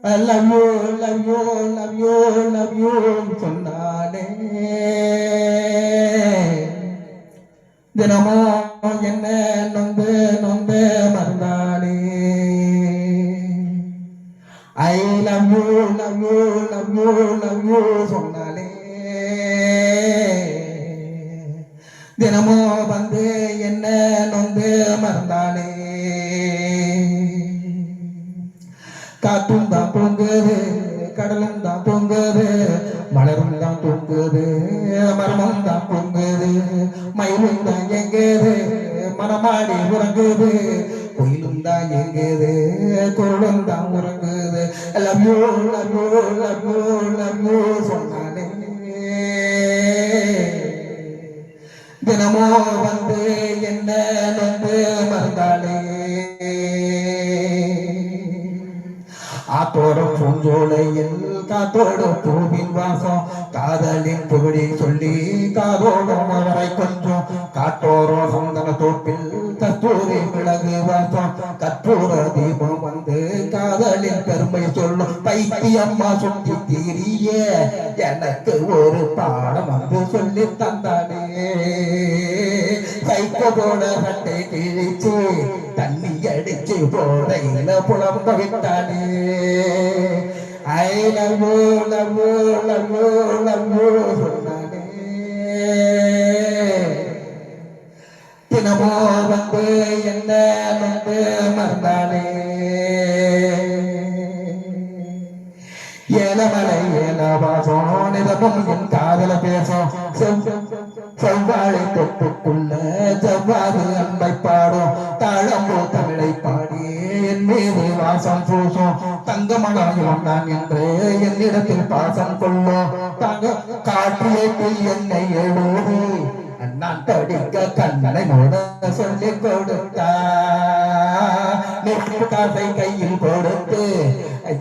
Love you love you love you love you சொன்னாலே தினமும் என்ன நொந்து நொந்து மறந்தாலே I love you love you love you love you சொன்னாலே தினமும் வந்து என்ன நொந்து மறந்தாலே காற்றும் பொங்குது மர்மம் தான் பொங்குது. மயிலும் தான் எங்குது மனமாடி உறங்குது. கோயிலும் தான் எங்குது குரலும் தான் உறங்குது. Love you love you love you love you சொன்னாலே தினமோ வந்து என்ன ஆத்தோடும் பூஞ்சோலையில் காத்தோட பூவின் வாசம் காதலின் புகழி சொல்லி காதோடும் அவரை கொஞ்சம். காட்டோரோ சந்தன தோப்பில் கத்தூரி மிளகு வாசம் கற்பூர தீபம் வந்து காதலின் பெருமை சொல்லும். பைத்தியம்மா சுத்தி தீரிய எனக்கு ஒரு பாடம் வந்து சொல்லி தந்தானே. கைக்கு போட சட்டை கிழிச்சு தன் அடிச்சு போடையில புலம்ப விட்டானே I love you love you தினமோ வந்து என்ன வந்து மறந்தானே ஏலமலை ஏலவாசம் நிலமும் என் காதல பேசும் செவ்வாழை தொட்டுக்குள்ள செவ்வாறு அன்பை மீது வாசம் பூசும் தங்கமலாயும் நான் என்று என்னிடத்தில் பாசம் கொள்ளும் தங்க காற்றிலேட்டில் என்னை எழுதி நான் படிக்க கண்ணனை மூட சொல்லி கொடுத்தா. நெருப்பு காசை கையில் கொடுத்து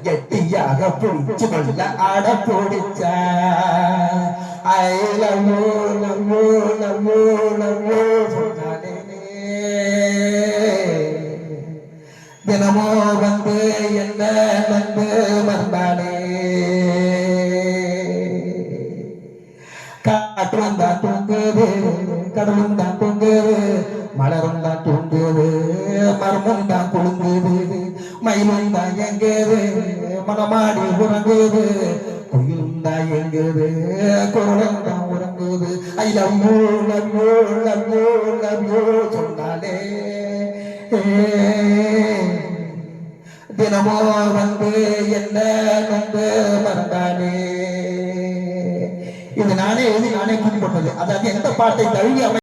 கெட்டியாக பிடிச்சு கொள்ள ஆட பிடிச்ச. ஐ லவ் யூ லவ் தினமோ வந்து என்ன வந்து வந்தானே காற்றும் தான் தூங்குது கடலும் தான் தூங்குது மலரும் தான் தூங்குது மரமும் தான் குழுங்குது மயிலும் தான் எங்குது மனமாடி உறங்குது குயிலும் தான் எங்குது குரலும் தான் உறங்குது. I love you love you love you love you சொன்னாலே ஏ தினமோ வந்து என்ன வந்து மறந்தானே? இது நானே எழுதி நானே கூப்பிட்டது அதாவது எந்த பாட்டை தழுவி